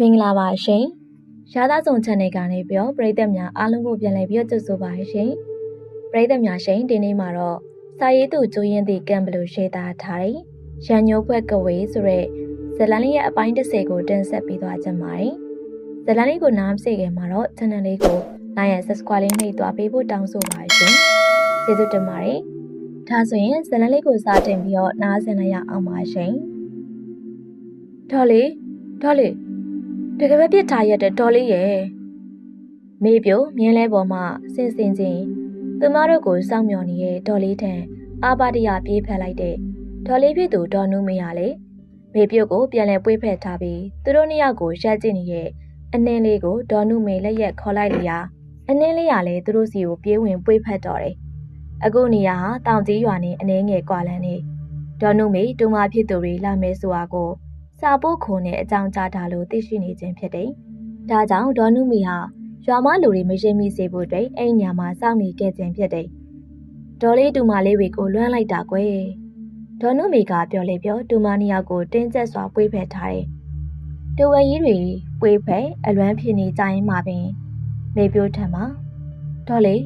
မင်္ဂလာပါရှင်။ရာသားစုံ channel ကနေပြီးတော့ပရိသတ်များအားလုံးကိုပြန်လည်ပြီးတော့ကြိုဆိုပါရှင်။ပရိသတ်များရှင်ဒီနေ့မှာတော့စာရေးသူကျိုးရင်သည့်ကံဘလူရှေတာထားတဲ့ရန်ညိုးဖွဲ့ကဝေးဆိုတဲ့ဇလန်လေးရဲ့အပိုင်း30ကိုတင်ဆက်ပေးသွားကြပါမယ်။ဇလန်လေးကိုနားမစေခင်မှာတော့ channel လေးကို like and subscribe လေးနှိပ်သွားပေးဖို့တောင်းဆိုပါရှင်။ကျေးဇူးတင်ပါတယ်။ဒါဆိုရင်ဇလန်လေးကိုစတင်ပြီးတော့နားဆင်လိုက်ရအောင်ပါရှင်။ဒေါ်လေးဒေါ်လေး တကယ်ပဲပြစ်ထားရတဲ့ဒေါ်လေးရဲ့မေပြိုမြင်းလဲပေါ်မှာဆင်ဆင်ချင်းသူမတို့ကိုစောင့်မျှော်နေတဲ့ဒေါ်လေးထံအာပါတရပြေးဖက်လိုက်တဲ့ဒေါ်လေးဖြစ်သူဒေါ်နုမရလေမေပြိုကိုပြန်လဲပွေးဖက်ထားပြီးသူတို့နှစ်ယောက်ကိုရက်ကျင်နေရဲ့အနှင်းလေးကိုဒေါ်နုမေလက်ရက်ခေါ်လိုက်လျာအနှင်းလေးကလည်းသူတို့စီကိုပြေးဝင်ပွေးဖက်တော့တယ်အခုနေရာဟာတောင်ကြီးရွာနဲ့အနှင်းငယ်ကွာလန်းနေဒေါ်နုမေတူမဖြစ်သူတွေလာမဲဆိုတာကို စာပို့ခုံနဲ့အကြောင်းကြားတာလို့သိရှိနေခြင်းဖြစ်တယ်။ဒါကြောင့်ဒေါ်နုမီဟာရွာမလူတွေမရှိမိစေဖို့အတွက်အိမ်ညာမှာစောင့်နေခဲ့ခြင်းဖြစ်တယ်။ဒေါ်လေးတူမလေးတွေကိုလွှမ်းလိုက်တာကွယ်။ဒေါ်နုမီကပြောလေပြောတူမနှစ်ယောက်ကိုတင်းကျပ်စွာပွေးဖက်ထားတယ်။တူဝဲကြီးတွေပွေးဖက်အလွမ်းဖြစ်နေကြရင်မှပင်မေပြိုးထံမှာဒေါ်လေး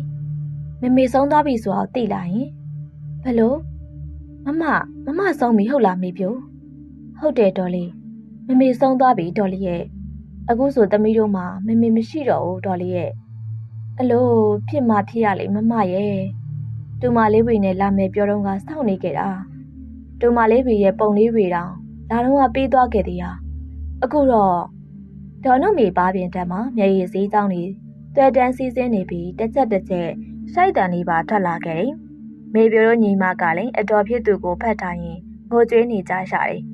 မမေဆုံးသွားပြီဆိုတော့သိလာရင်ဘလို့မမမမဆုံးပြီဟုတ်လားမေပြိုး ဟုတ်တယ်ဒေါ်လေးမမေဆုံးသွားပြီဒေါ်လေးရဲ့အခုဆိုသမီးတို့မှမမေမရှိတော့ဘူးဒေါ်လေးရဲ့အလိုဖြစ်မှဖြစ်ရလေမမရဲ့တူမလေးဝေနဲ့လာမယ်ပြောတော့ကစောင့်နေခဲ့တာတူမလေးဝေရဲ့ပုံလေးဝေတောင်လာတော့ကပေးသွားခဲ့သေးတာအခုတော့ဒေါ်နုမေပါပြင်တက်မှာမျက်ရည်စည်းကြောင်းနေတွေ့တန်းစီးစင်းနေပြီးတစ်ချက်တစ်ချက်ရှိုက်တန်လေးပါထွက်လာခဲ့တယ်မေပြိုတို့ညီမကလည်းအတော်ဖြစ်သူကိုဖတ်ထားရင်ငိုကြွေးနေကြရှာတယ်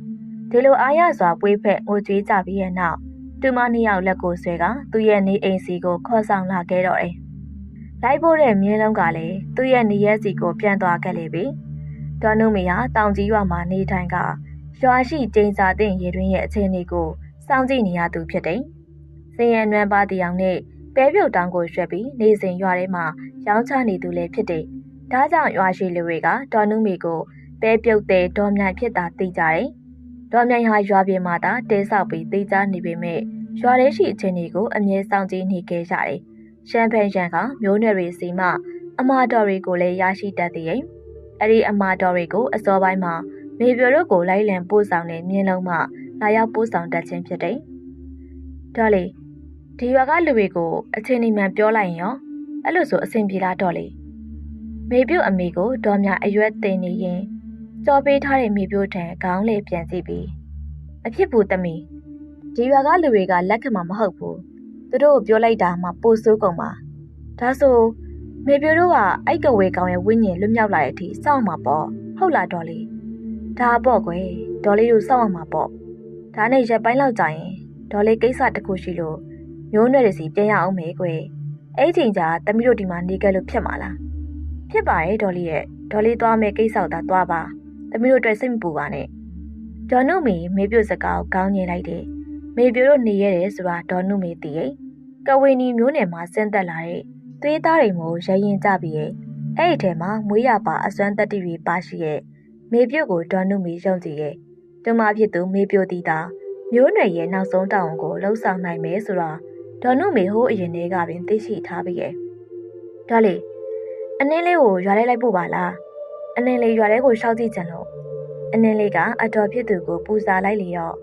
ဒီလိုအားရစွာပွေးဖက်ငိုကြွေးကြပြီးရဲ့နောက်တူမနှစ်ယောက်လက်ကိုဆွဲကသူ့ရဲ့နေအိမ်စီကိုခေါ်ဆောင်လာခဲ့တော့တယ်။လိုက်ဖို့တဲ့မြင်းလုံးကလည်းသူ့ရဲ့နေရက်စီကိုပြန်သွားခဲ့လေပြီ။ဒေါ်နုမေဟာတောင်ကြီးရွာမှာနေထိုင်ကရွာရှိကျင်းစာတဲ့ရေတွင်းရဲ့အခြေအနေကိုစောင့်ကြည့်နေရသူဖြစ်တယ်။စင်ရနွမ်းပါတီအောင်နဲ့ပဲပြုတ်တောင်ကိုရွှက်ပြီးနေစဉ်ရွာထဲမှာရောင်းချနေသူလည်းဖြစ်တယ်။ဒါကြောင့်ရွာရှိလူတွေကဒေါ်နုမေကိုပဲပြုတ်တဲ့ဒေါ်မြိုင်ဖြစ်တာသိကြတယ်။ ဒေါ်မြိုင်ဟာရွာပြင်မှာသာတဲဆောက်ပြီးသိကြနေပေမဲ့ရွာထဲရှိအခြေအနေကိုအမြဲစောင့်ကြည့်နေခဲ့ရတယ်။ရှမ်းဖန်ရန်ကမျိုးနွယ်တွေစီမှအမာတော်တွေကိုလည်းရရှိတတ်သေးရဲ့။အဲ့ဒီအမာတော်တွေကိုအစောပိုင်းမှာမေပြိုတို့ကိုလိုက်လံပို့ဆောင်တဲ့မြင်းလုံးမှလာရောက်ပို့ဆောင်တတ်ခြင်းဖြစ်တယ်။ဒေါ်လေးဒီရွာကလူတွေကိုအချင်းအမှန်ပြောလိုက်ရင်ရောအဲ့လိုဆိုအဆင်ပြေလားဒေါ်လေးမေပြိုအမေကိုဒေါ်မြအရွက်တင်နေရင် ကြော်ပေးထားတဲ့မိပြိုးထံခေါင်းလေးပြန်ကြည့်ပြီးအဖြစ်ဘူးသမီးဒီရွာကလူတွေကလက်ခံမှာမဟုတ်ဘူးသူတို့ပြောလိုက်တာမှပိုဆိုးကုန်ပါဒါဆိုမေပြိုးတို့ကအဲ့ကဝေကောင်ရဲ့ဝိညာဉ်လွတ်မြောက်လာတဲ့အထိစောင့်မှာပေါ့ဟုတ်လားဒေါ်လေးဒါပေါ့ကွယ်ဒေါ်လေးတို့စောင့်အောင်မှာပေါ့ဒါနဲ့ရက်ပိုင်းလောက်ကြာရင်ဒေါ်လေးကိစ္စတစ်ခုရှိလို့မျိုးနွယ်တွေစီပြန်ရအောင်မယ်ကွယ်အဲ့ချိန်ကျသမီးတို့ဒီမှာနေခဲ့လို့ဖြစ်မှာလားဖြစ်ပါတယ်ဒေါ်လေးရဲ့ဒေါ်လေးသွားမယ်ကိစ္စတော့သွားပါ သမီးတို့အတွက်စိတ်မပူပါနဲ့ဒေါ်နုမေမေပြိုစကားကိုကောင်းညင်လိုက်တယ်မေပြိုတို့နေရတယ်ဆိုတာဒေါ်နုမေသိရဲ့ကဝေနီမျိုးနယ်မှာဆင်းသက်လာတဲ့သွေးသားတွေမို့ရရင်ကြပြီးရဲ့အဲ့ဒီထဲမှာမွေးရပါအစွမ်းတက်တီတွေပါရှိရဲ့မေပြိုကိုဒေါ်နုမေယုံကြည်ရဲ့တူမဖြစ်သူမေပြိုတီတာမျိုးနယ်ရဲ့နောက်ဆုံးတောင်းကိုလှုပ်ဆောင်နိုင်မယ်ဆိုတာဒေါ်နုမေဟိုးအရင်တည်းကပင်သိရှိထားပြီးရဲ့ဒါလေအနည်းလေးကိုရွာလိုက်လိုက်ပို့ပါလား အနည်းလေးရွာထဲကိုရှောက်ကြည့်ကြလို့အနည်းလေးကအတော်ဖြစ်သူကိုပူဇာလိုက်လေတော့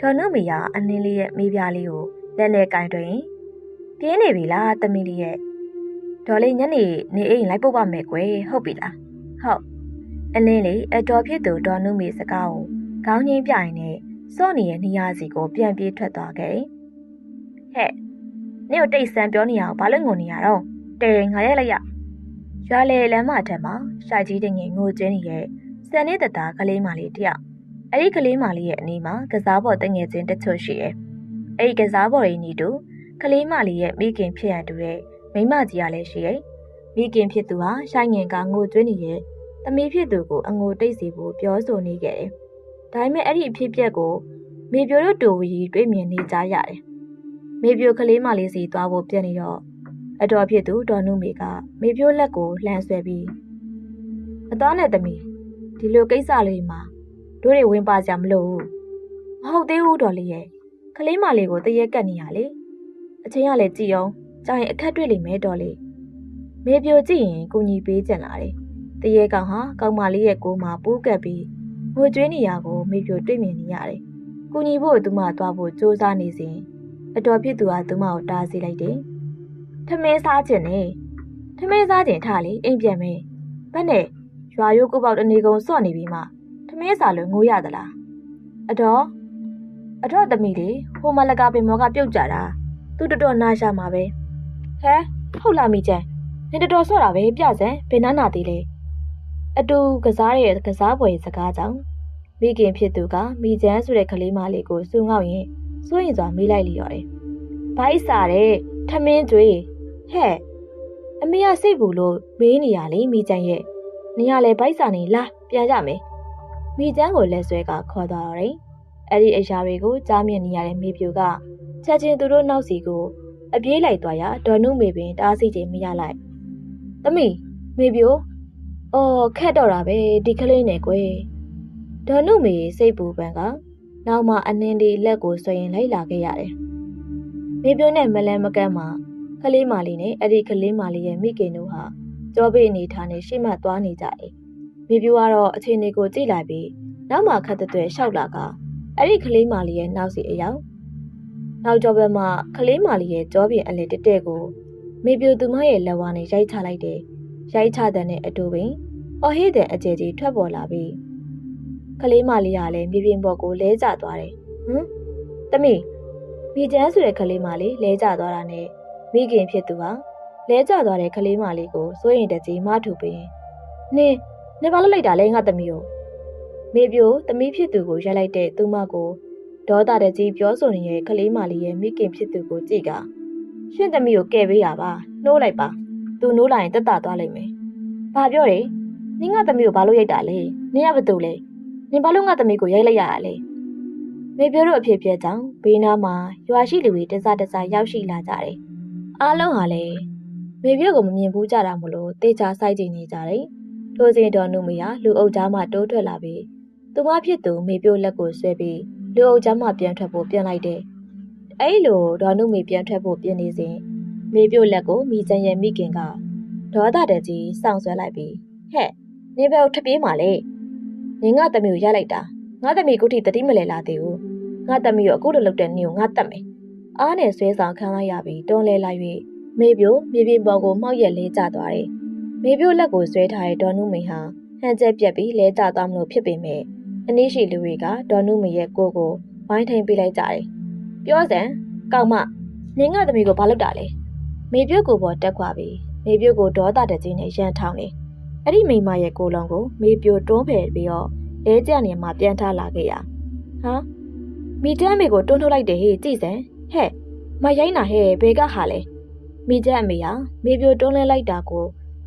ဒေါ်နုမီယာအနည်းလေးရဲ့မိဖုရားလေးကိုလက်နဲ့ကင်တွင်ပြင်းနေပြီလားတမီးလေးရဲ့ဒေါ်လေးညနေနေအိမ်လိုက်ပို့ပါမယ်ကွယ်ဟုတ်ပြီလားဟုတ်အနည်းလေးအတော်ဖြစ်သူဒေါ်နုမီစကားကိုခေါင်းငိမ့်ပြရင်နဲ့စော့နေရဲ့နေရာစီကိုပြန်ပြေးထွက်သွားခဲ့ဟဲ့နေကိုတိတ်ဆန်ပြောနေရအောင်ဘာလို့ငုံနေရတော့တဲငါရဲ့လိုက်ရ ရွာလေလမ်းမထက်မှာရှိုက်ကြီးတင်ငယ်ငိုကျင်းနေတဲ့စံနေတဲ့တာကလေးမလေးတယောက်အဲ့ဒီကလေးမလေးရဲ့အနီးမှာကစားပေါ်တငယ်ချင်းတချို့ရှိတယ်။အဲ့ဒီကစားပေါ်ရင်းနီတူကလေးမလေးရဲ့မိခင်ဖြစ်ရတူတဲ့မိမကြီးကလည်းရှိရဲ့။မိခင်ဖြစ်သူဟာရှိုင်းငင်ကငိုသွင်းနေတဲ့သမီးဖြစ်သူကိုအငိုတိတ်စီဖို့ပြောဆိုနေခဲ့တယ်။ဒါပေမဲ့အဲ့ဒီအဖြစ်ပြက်ကိုမေပြိုတို့တူဝီတွေ့မြင်နေကြရတယ်။မေပြိုကလေးမလေးစီသွားဖို့ပြက်နေတော့ အတော်ဖြစ်သူဒေါ်နုမေကမေပြိုလက်ကိုလှမ်းဆွဲပြီးအသားနဲ့သမီးဒီလိုကိစ္စလေးမှာတို့တွေဝင်ပါကြမလို့မဟုတ်သေးဘူးတော်လေးရဲ့ကလေးမလေးကိုတရက်ကတ်နေရလေအချင်းကလည်းကြည်အောင်ကြာရင်အခက်တွေ့လိမ့်မယ်တော်လေးမေပြိုကြည့်ရင်ကိုကြီးပေးကြလာတယ်တရက်ကောင်ဟာကောင်မလေးရဲ့ကိုယ်မှာပိုးကပ်ပြီးငိုကြွေးနေရကိုမေပြိုတွေ့မြင်နေရတယ်ကိုကြီးဖို့သူမသွားဖို့စူးစမ်းနေစဉ်အတော်ဖြစ်သူကသူမကိုတားဆီးလိုက်တယ် ထမင်းစားခြင်းနဲ့ထမင်းစားခြင်းထားလေအိမ်ပြန်မယ်ဘက်နဲ့ရွာရိုးကုတ်ပေါက်တနေကုန်စော့နေပြီးမှထမင်းစားလို့ငိုရသလားအတော်အတော့သမီးလေးဟိုမလကပင်မောကပြုတ်ကြတာသူတော်တော်နာရှာမှာပဲဟဲဟုတ်လားမိချန်နေတော်တော်ဆော့တာပဲပြစံဘယ်နာနာသေးလဲအတူကစားရဲ့ကစားပွဲစကားကြောင့်မိခင်ဖြစ်သူကမိချန်ဆိုတဲ့ကလေးမလေးကိုစူငောက်ရင်စိုးရင်စွာမေးလိုက်လိရော်တယ်ဘိုက်စားတဲ့ထမင်းကျွေး ဟဲ့အမေကစိတ်ဘူးလို့မေးနေရလေမိချန်ရဲ့နေရလဲဘိုက်စားနေလားပြန်ကြမယ်မိချန်ကိုလက်ဆွဲကခေါ်သွားတော့တယ်အဲ့ဒီအရာတွေကိုကြားမြင်နေရတဲ့မိပြူကချက်ချင်းသူတို့နောက်စီကိုအပြေးလိုက်သွားရဒေါ်နုမေပင်တားဆီးခြင်းမရလိုက်။သမီးမေပြိုအော်ခက်တော့တာပဲဒီကလေးနဲ့ကွယ်။ဒေါ်နုမေစိတ်ပူပန်ကနောက်မှအနှင်းလေးလက်ကိုဆွဲရင်လိုက်လာခဲ့ရတယ်။မေပြိုနဲ့မလန်မကန်းမှာ ကလေးမလေးနဲ့အဲ့ဒီကလေးမလေးရဲ့မိခင်တို့ဟာကြောပေးအနေထားနဲ့ရှေ့မှသွားနေကြတယ်။မေပြိုကတော့အချိန်လေးကိုကြည့်လိုက်ပြီးနောက်မှခက်တဲ့တွေရှောက်လာကအဲ့ဒီကလေးမလေးရဲ့နောက်စီအရောက်နောက်ကျော်ဘက်မှာကလေးမလေးရဲ့ကြောပြင်အလေတက်တဲ့ကိုမေပြူသူမရဲ့လက်ဝါးနဲ့ရိုက်ချလိုက်တယ်။ရိုက်ချတဲ့နဲ့အတူပင်အော်ဟေးတဲ့အကျယ်ကြီးထွက်ပေါ်လာပြီးကလေးမလေးကလည်းမြေပြင်ပေါ်ကိုလဲကျသွားတယ်။ဟမ်တမီမိကျန်းဆိုတဲ့ကလေးမလေးလဲကျသွားတာနဲ့ မိခင်ဖြစ်သူဟာလဲကျသွားတဲ့ကလေးမလေးကိုစိုးရင်တကြီးမထူပြီးနင်းနေပါလို့လိုက်တာလဲငါသမီးကိုမေပြိုသမီးဖြစ်သူကိုရိုက်လိုက်တဲ့သူမကိုဒေါသတကြီးပြောဆိုနေတဲ့ကလေးမလေးရဲ့မိခင်ဖြစ်သူကိုကြည့်ကရှင်သမီးကိုကဲပေးရပါနှိုးလိုက်ပါသူနှိုးလိုက်ရင်တက်တာသွားလိမ့်မယ်ဘာပြောတယ်နင်းငါသမီးကိုဘာလို့ရိုက်တာလဲနင်းကဘာတူလဲနင်ဘာလို့ငါသမီးကိုရိုက်လိုက်ရတာလဲမေပြောတို့အဖြစ်ဖြစ်ကြောင့်ဘေးနားမှာရွာရှိလူတွေတစားတစားရောက်ရှိလာကြတယ် အားလုံးဟာလည်းမေပြောကိုမမြင်ဘူးကြတာမလို့တေချာစိုက်ကြည့်နေကြတယ်ထိုစဉ်တော်နုမယာလူအုပ်ကြားမှတိုးထွက်လာပြီးသူမဖြစ်သူမေပြိုလက်ကိုဆွဲပြီးလူအုပ်ကြားမှပြန်ထွက်ဖို့ပြန်လိုက်တယ်။အဲ့လိုဒေါ်နုမေပြန်ထွက်ဖို့ပြင်နေစဉ်မေပြိုလက်ကိုမိကျန်ရဲ့မိခင်ကဒေါသတကြီးစောင့်ဆွဲလိုက်ပြီးဟဲ့နေဘယ်ကိုထပြေးမှာလဲ။နင်ငါသမီးကိုရလိုက်တာငါသမီးကိုထိတတိမလဲလာသေးဘူး။ငါသမီးကိုအခုလိုလုပ်တဲ့နင်ကိုငါတတ်မယ်။ အားနဲ့ဆွဲဆောင်ခံလိုက်ရပြီးတွန်းလဲလိုက်၍မေပြိုမြေပြင်ပေါ်ကိုမှောက်ရက်လဲကျသွားတယ်။မေပြိုလက်ကိုဆွဲထားတဲ့ဒေါ်နုမေဟာဟန်ကျက်ပြက်ပြီးလဲကျသွားမလို့ဖြစ်ပေမဲ့အနည်းရှိလူတွေကဒေါ်နုမရဲ့ကိုကိုဝိုင်းထိန်ပေးလိုက်ကြတယ်။ပြောစံကောင်မနင်းငါသမီးကိုဘာလုပ်တာလဲ။မေပြုတ်ကိုပေါ်တက်ခွာပြီးမေပြုတ်ကိုဒေါသတကြီးနဲ့ရန်ထောင်းတယ်။အဲ့ဒီမိမရဲ့ကိုလုံးကိုမေပြိုတွန်းဖယ်ပြီးတော့လဲကျနေမှာပြန်ထားလာခဲ့ရ။ဟာမိတမ်းမေကိုတွန်းထုတ်လိုက်တယ်ဟေ့ကြည့်စံ ဟဲ့မရိုင်းနာဟဲ့ဘဲကဟာလဲမိကျက်အမေဟာမေပြိုတွန်းလဲလိုက်တာကို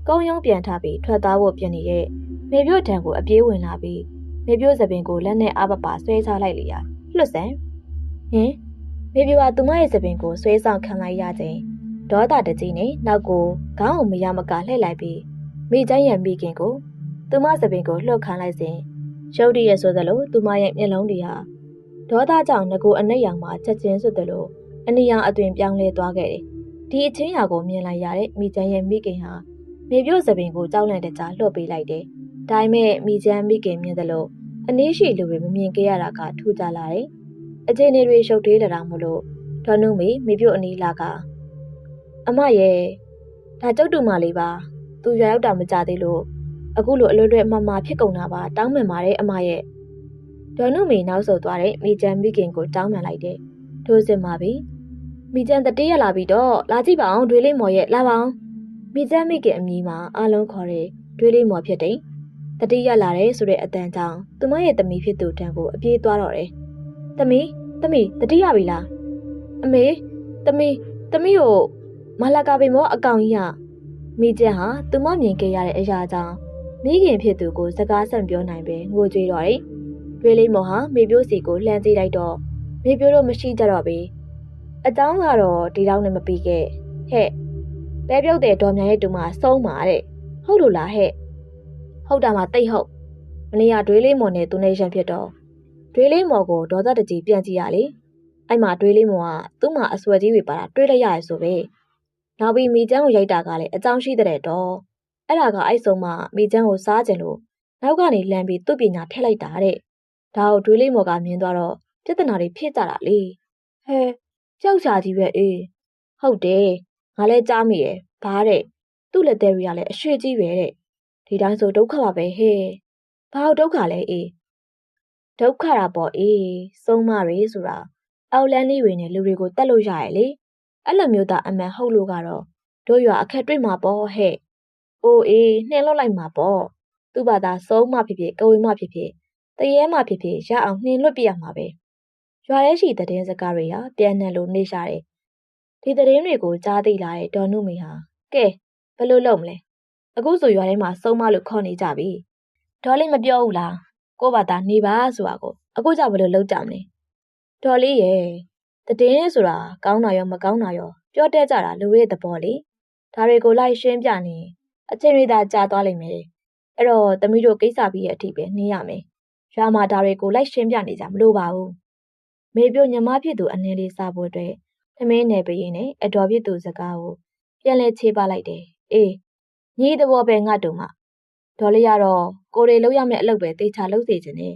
ကောင်းရုံးပြန်ထားပြီးထွက်သွားဖို့ပြင်နေတဲ့မေပြိုထံကိုအပြေးဝင်လာပြီးမေပြိုးစပင်ကိုလက်နဲ့အားပပါဆွဲချလိုက်လေရလွတ်စံဟင်မေပြိုးကသူမရဲ့စပင်ကိုဆွဲဆောင်ခံလိုက်ရခြင်းဒေါသတကြီးနဲ့နောက်ကိုခေါင်းကိုမရမကလှည့်လိုက်ပြီးမိကျန်းရဲ့မိခင်ကိုသူမစပင်ကိုလှုပ်ခမ်းလိုက်စဉ်ရုတ်တရက်ဆိုသလိုသူမရဲ့မျက်လုံးတွေဟာဒေါသကြောင့်ငကိုအနက်ရောင်မှာချက်ချင်းဆွတ်တယ်လို့ အနီရောင်အသွင်ပြောင်းလဲသွားခဲ့တယ်ဒီအချင်းရာကိုမြင်လိုက်ရတဲ့မိကျန်းရဲ့မိခင်ဟာမေပြိုးစပင်ကိုကြောက်လန့်တဲ့ကြားလှုပ်ပေးလိုက်တယ်ဒါပေမဲ့မိချမ်းမိခင်မြင်တယ်လို့အနည်းရှိလူတွေမမြင်ခဲ့ရတာကထူးခြားလာတယ်။အခြေအနေတွေရှုပ်သေးတာမို့လို့ဒေါ်နုမေမိပြုတ်အနီးလာကအမရဲ့ဒါကျုပ်တူမလေးပါသူရွာရောက်တာမကြသေးလို့အခုလိုအလွတ်လွတ်မမဖြစ်ကုန်တာပါတောင်းပန်ပါတယ်အမရဲ့ဒေါ်နုမေနောက်ဆုတ်သွားတဲ့မိချမ်းမိခင်ကိုတောင်းပန်လိုက်တယ်။ထိုးစင်ပါပြီ။ မိချမ်းတတိရလာပြီတော့လာကြည့်ပါအောင်တွေးလေးမော်ရဲ့လာပါအောင်မိချမ်းမိခင်အမည်မှာအားလုံးခေါ်တဲ့တွေးလေးမော်ဖြစ်တယ်။တတိယလာတယ်ဆိုတဲ့အတန်ကြောင့်သူမရဲ့သမီးဖြစ်သူတန်းကိုအပြေးသွားတော့တယ်။သမီးသမီးတတိယပြီလား။အမေသမီးသမီးကိုမလာကာပေမောအကောင်ကြီးကမိကျန်ဟာသူမမြင်ခဲ့ရတဲ့အရာကြောင့်မိခင်ဖြစ်သူကိုစကားဆက်ပြောနိုင်ပဲငိုကြွေးတော့တယ်။တွေးလေးမော်ဟာမိပြိုးစီကိုလှမ်းကြည့်လိုက်တော့မိပြိုးတော့မရှိကြတော့ပြီ။ အကြောင်းကတော့ဒီတော့နဲ့မပြီးခဲ့။ဟဲ့ပဲပြုတ်တဲ့ဒေါ်မြန်ရဲ့တူမဆုံးပါတဲ့။ဟုတ်လို့လားဟဲ့။ဟုတ်တာမှတိတ်ဟုတ်မနေ့ကဒွေးလေးမော်နဲ့သူနဲ့ရံဖြစ်တော့ဒွေးလေးမော်ကိုဒေါသတကြီးပြန်ကြည့်ရလေအဲ့မှာတွေးလေးမောကသူ့မှာအဆွဲကြီးတွေပါတာတွေးလိုက်ရရဆိုပဲနောက်ပြီးမိချမ်းကိုရိုက်တာကလည်းအကြောင်းရှိတဲ့တော့အဲ့ဒါကအဲ့ဆုံးမှမိချမ်းကိုစားကြလို့နောက်ကနေလမ်းပြီးသူ့ပညာထည့်လိုက်တာတဲ့ဒါကိုတွေးလေးမောကမြင်သွားတော့ပြဿနာတွေဖြစ်ကြတာလေဟဲ ကြောက်ချာကြီးပဲအေးဟုတ်တယ်ငါလည်းကြားမိတယ်ဘာတဲ့သူ့လက်သေးတွေကလည်းအရွှေကြီးပဲတဲ့ဒီတိုင်းဆိုဒုက္ခပါပဲဟဲ့ဘာလို့ဒုက္ခလဲအေးဒုက္ခတာပေါ့အေးဆုံးမတွေဆိုတာအောက်လန်းလေးတွေနဲ့လူတွေကိုတတ်လို့ရရဲ့လေအဲ့လိုမျိုးသားအမှန်ဟုတ်လို့ကတော့တို့ရွာအခက်တွေ့မှာပေါ့ဟဲ့အိုးအေးနှင်းလွတ်လိုက်မှာပေါ့သူ့ဘာသာဆုံးမဖြစ်ဖြစ်ကိုယ်ဝေမဖြစ်ဖြစ်တရေမဖြစ်ဖြစ်ရအောင်နှင်းလွတ်ပြရမှာပဲ ရွာထဲရှိတဲ့တဲ့စကားတွေဟာပြန်နယ်လို့နေရှာတယ်ဒီသတင်းတွေကိုကြားသိလာတဲ့ဒေါ်နုမေဟာကဲဘယ်လိုလုပ်မလဲအခုဆိုရွာထဲမှာဆုံးမလို့ခေါ်နေကြပြီဒေါ်လေးမပြောဘူးလားကို့ဘာသာနေပါဆိုတာကိုအခုကြောင့်ဘယ်လိုလုပ်ကြမလဲဒေါ်လေးရဲ့တည်င်းဆိုတာကောင်းတာရောမကောင်းတာရောပြောတတ်ကြတာလူရဲ့သဘောလေဒါတွေကိုလိုက်ရှင်းပြနေအချိန်တွေသာကြာသွားလိမ့်မယ်အဲ့တော့သမီးတို့ကိစ္စပြီးရဲ့အထိပဲနေရမယ်ရွာမှာဒါတွေကိုလိုက်ရှင်းပြနေကြမလို့ပါဘူး မေပြိုညီမဖြစ်သူအနေလေးစားဖို့အတွက်သမင်းနယ်ပရင်နဲ့အတော်ဖြစ်သူစကားကိုပြန်လဲချေပလိုက်တယ်အေးညီသဘောပဲငါတို့မှဒေါ်လေးကတော့ကိုရီလောက်ရမယ့်အလုပ်ပဲတေချာလုပ်စေချင်တယ်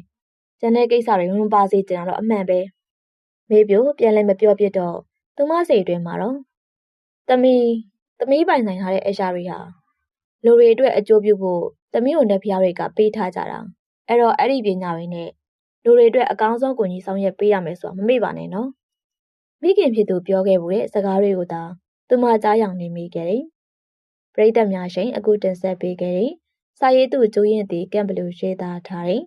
ကျန်တဲ့ကိစ္စတွေဝင်ပါစေချင်တာတော့အမှန်ပဲမေပြိုပြန်လဲမပြောပြတော့သူမစိတ်အတွင်းမှာတော့သမီးသမီးပိုင်ဆိုင်ထားတဲ့အရာတွေဟာလူတွေအတွက်အကျိုးပြုဖို့သမီးတို့နဲ့ဖျားတွေကပေးထားကြတာအဲ့တော့အဲ့ဒီပညာတွေနဲ့ လူတွေအတွက်အကောင်းဆုံးကူညီဆောင်ရွက်ပေးရမယ်ဆိုတာမမေ့ပါနဲ့နော်မိခင်ဖြစ်သူပြောခဲ့မှုတဲ့စကားတွေကိုသာသူမကြားယောင်နေမိခဲ့တယ်ပရိသတ်များရှင်အခုတင်ဆက်ပေးခဲ့တဲ့စာရေးသူကျိုးရင်တီကံဘလူရေးသားထားတဲ့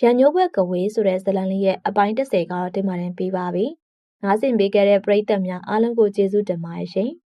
ရန်ညိုးဘက်ကဝေးဆိုတဲ့ဇလန်လေးရဲ့အပိုင်း30ကတော့တင်မာတင်ပေးပါပြီ။နားဆင်ပေးခဲ့တဲ့ပရိသတ်များအားလုံးကိုကျေးဇူးတင်ပါတယ်ရှင်။